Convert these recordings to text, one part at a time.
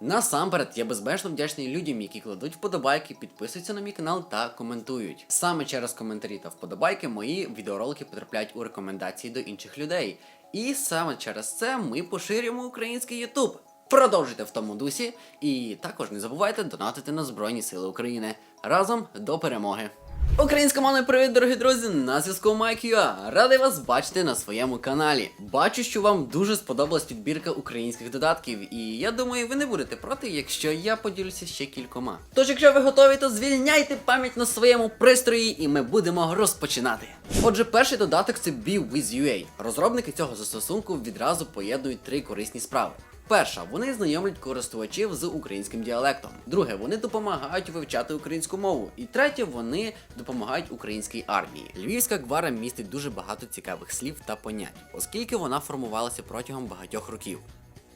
Насамперед, я безмежно вдячний людям, які кладуть вподобайки, підписуються на мій канал та коментують. Саме через коментарі та вподобайки мої відеоролики потрапляють у рекомендації до інших людей. І саме через це ми поширюємо український YouTube. Продовжуйте в тому дусі, і також не забувайте донатити на Збройні Сили України. Разом до перемоги! Українськомовний привіт, дорогі друзі! На зв'язку Майк. Радий вас бачити на своєму каналі. Бачу, що вам дуже сподобалась підбірка українських додатків, і я думаю, ви не будете проти, якщо я поділюся ще кількома. Тож, якщо ви готові, то звільняйте пам'ять на своєму пристрої, і ми будемо розпочинати. Отже, перший додаток це BeWithUA. Розробники цього застосунку відразу поєднують три корисні справи. Перша, вони знайомлять користувачів з українським діалектом. Друге, вони допомагають вивчати українську мову. І третє, вони допомагають українській армії. Львівська гвара містить дуже багато цікавих слів та понять, оскільки вона формувалася протягом багатьох років.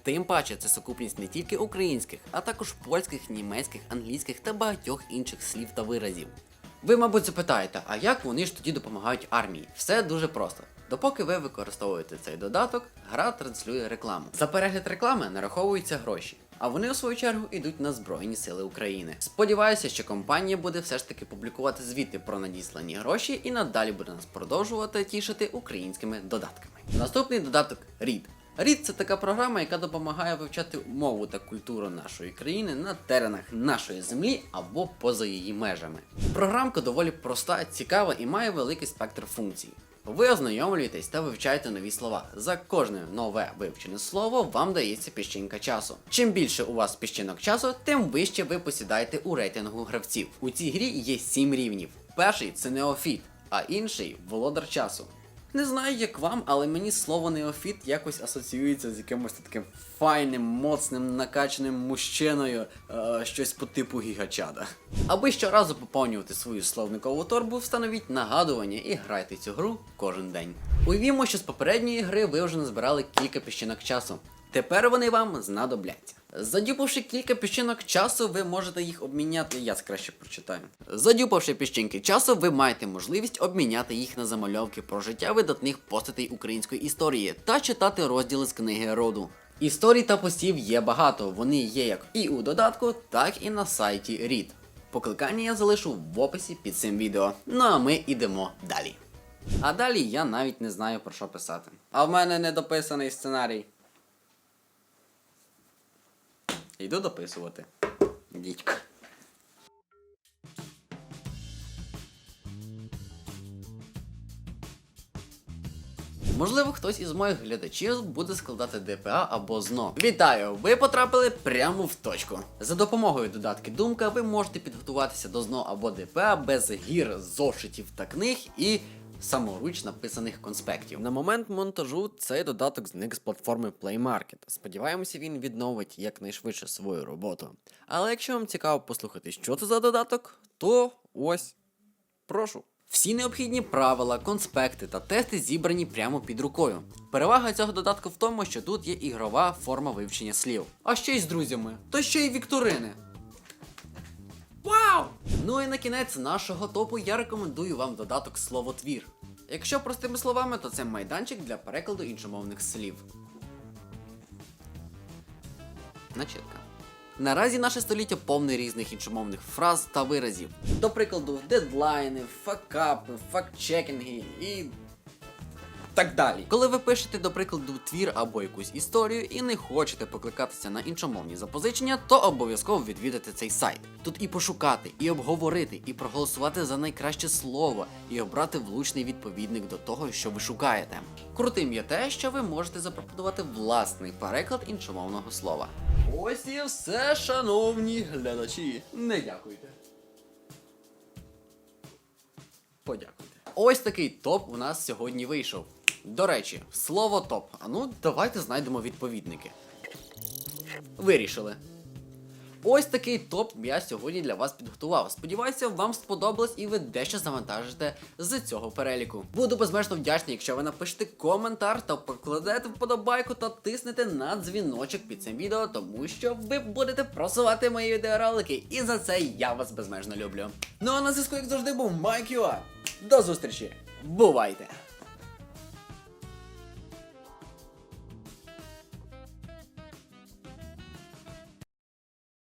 Тим паче це сукупність не тільки українських, а також польських, німецьких, англійських та багатьох інших слів та виразів. Ви, мабуть, запитаєте, а як вони ж тоді допомагають армії? Все дуже просто. Допоки ви використовуєте цей додаток, гра транслює рекламу. За перегляд реклами нараховуються гроші, а вони у свою чергу йдуть на Збройні Сили України. Сподіваюся, що компанія буде все ж таки публікувати звіти про надіслані гроші і надалі буде нас продовжувати тішити українськими додатками. Наступний додаток Read. Read – це така програма, яка допомагає вивчати мову та культуру нашої країни на теренах нашої землі або поза її межами. Програмка доволі проста, цікава і має великий спектр функцій. Ви ознайомлюєтесь та вивчаєте нові слова. За кожне нове вивчене слово вам дається піщинка часу. Чим більше у вас піщинок часу, тим вище ви посідаєте у рейтингу гравців. У цій грі є 7 рівнів. Перший це неофіт, а інший володар часу. Не знаю, як вам, але мені слово неофіт якось асоціюється з якимось таким файним, моцним, накачаним мужчиною, е, щось по типу гігачада. Аби щоразу поповнювати свою словникову торбу, встановіть нагадування і грайте цю гру кожен день. Уявімо, що з попередньої гри ви вже назбирали кілька піщинок часу. Тепер вони вам знадобляться. Задюпавши кілька піщинок часу, ви можете їх обміняти. Я краще прочитаю. Задюпавши піщинки часу, ви маєте можливість обміняти їх на замальовки про життя видатних постатей української історії та читати розділи з книги роду. Історій та постів є багато. Вони є як і у додатку, так і на сайті Read. Покликання я залишу в описі під цим відео. Ну а ми йдемо далі. А далі я навіть не знаю про що писати. А в мене недописаний сценарій. Йду дописувати. Дідько. Можливо, хтось із моїх глядачів буде складати ДПА або ЗНО. Вітаю! Ви потрапили прямо в точку. За допомогою додатки Думка ви можете підготуватися до ЗНО або ДПА без гір, зошитів та книг і саморуч написаних конспектів. На момент монтажу цей додаток зник з платформи Play Market. Сподіваємося, він відновить якнайшвидше свою роботу. Але якщо вам цікаво послухати, що це за додаток, то ось прошу. Всі необхідні правила, конспекти та тести зібрані прямо під рукою. Перевага цього додатку в тому, що тут є ігрова форма вивчення слів. А ще й з друзями, то ще й вікторини. Вау! Ну і на кінець нашого топу я рекомендую вам додаток словотвір. Якщо простими словами, то це майданчик для перекладу іншомовних слів. Начитка. Наразі наше століття повне різних іншомовних фраз та виразів. До прикладу, дедлайни, факапи, фактчекінги і так далі. Коли ви пишете, до прикладу, твір або якусь історію і не хочете покликатися на іншомовні запозичення, то обов'язково відвідати цей сайт. Тут і пошукати, і обговорити, і проголосувати за найкраще слово, і обрати влучний відповідник до того, що ви шукаєте. Крутим є те, що ви можете запропонувати власний переклад іншомовного слова. Ось і все, шановні глядачі. Не дякуйте. Подякуйте. Ось такий топ у нас сьогодні вийшов. До речі, слово топ. А ну, давайте знайдемо відповідники. Вирішили. Ось такий топ я сьогодні для вас підготував. Сподіваюся, вам сподобалось і ви дещо завантажите з цього переліку. Буду безмежно вдячний, якщо ви напишете коментар та покладете вподобайку та тиснете на дзвіночок під цим відео, тому що ви будете просувати мої відеоролики. І за це я вас безмежно люблю. Ну а на зв'язку, як завжди, був Майк Юа. До зустрічі! Бувайте!